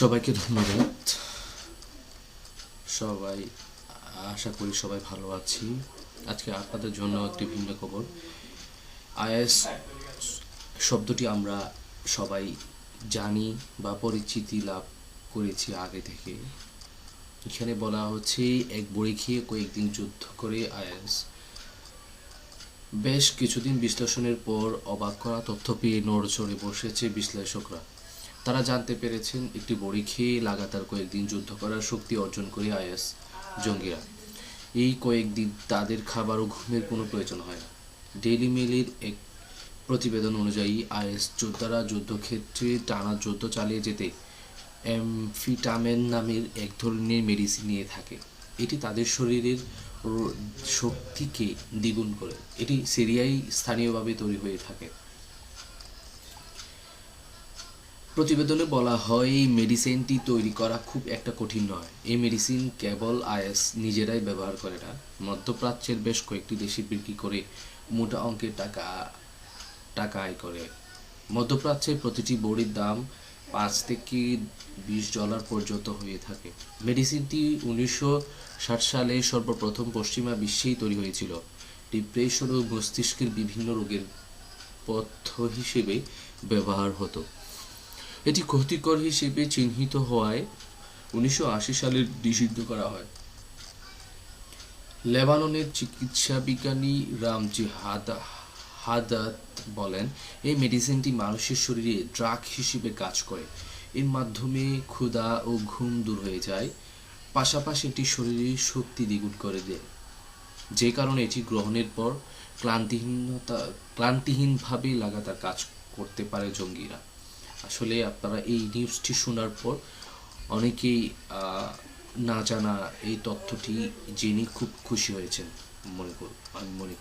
সবাইকে ধন্যবাদ। সবাই, আশা করি সবাই ভালো আছি। আজকে আপনাদের জন্য একটি ভিন্ন খবর। আইএস শব্দটি আমরা সবাই জানি বা পরিচিতি লাভ করেছি আগে থেকে। এখানে বলা হচ্ছে, এক বড়ি খেয়ে কয়েকদিন যুদ্ধ করে আইএস। বেশ কিছুদিন বিশ্লেষণের পর অবাক করা তথ্য পেয়ে নড়চড়ে বসেছে বিশ্লেষকরা। তারা জানতে পেরেছেন একটি বড়ি খেয়ে লাগাতার কয়েকদিন যুদ্ধ করার শক্তি অর্জন করে আইএস জঙ্গিরা। এই কয়েকদিন তাদের খাবার ও ঘুমের কোনো প্রয়োজন হয় না। ডেইলি মেলের এক প্রতিবেদন অনুযায়ী, আইএস যোদ্ধারা যুদ্ধক্ষেত্রে টানা যুদ্ধ চালিয়ে যেতে অ্যামফিটামেন নামের এক ধরনের মেডিসিন নিয়ে থাকে। এটি তাদের শরীরের শক্তিকে দ্বিগুণ করে। এটি সিরিয়ায় স্থানীয়ভাবে তৈরি হয়ে থাকে। প্রতিবেদনে বলা হয়, এই মেডিসিনটি তৈরি করা খুব একটা কঠিন নয়। এই মেডিসিন কেবল আইএস নিজেরাই ব্যবহার করে না, মধ্যপ্রাচ্যের বেশ কয়েকটি দেশে বিক্রি করে মোটা অঙ্কের টাকা টাকা আয় করে। মধ্যপ্রাচ্যের প্রতিটি বড়ির দাম পাঁচ থেকে বিশ ডলার পর্যন্ত হয়ে থাকে। মেডিসিনটি উনিশশো ষাট সালে সর্বপ্রথম পশ্চিমা বিশ্বেই তৈরি হয়েছিল। ডিপ্রেশন ও মস্তিষ্কের বিভিন্ন রোগের পথ্য হিসেবে ব্যবহার হতো। এটি ক্ষতিকর হিসেবে চিহ্নিত হওয়ায় উনিশশো আশি সালে নিষিদ্ধ করা হয়। লেবাননের চিকিৎসা বিজ্ঞানী রামজি হাদা হাদাত বলেন, এই মেডিসিনটি মানুষের শরীরে ড্রাগ হিসেবে কাজ করে। এর মাধ্যমে ক্ষুধা ও ঘুম দূর হয়ে যায়। পাশাপাশি এটি শরীরে শক্তি দ্বিগুণ করে দেয়। যে কারণে এটি গ্রহণের পর ক্লান্তিহীনতা ক্লান্তিহীনভাবে লাগাতার কাজ করতে পারে জঙ্গিরা। আসলে আপনারা এই নিউজটি শোনার পর অনেকেই না জানা এই তথ্যটি জেনে খুব খুশি হয়েছেন, মনে কর, আমি মনে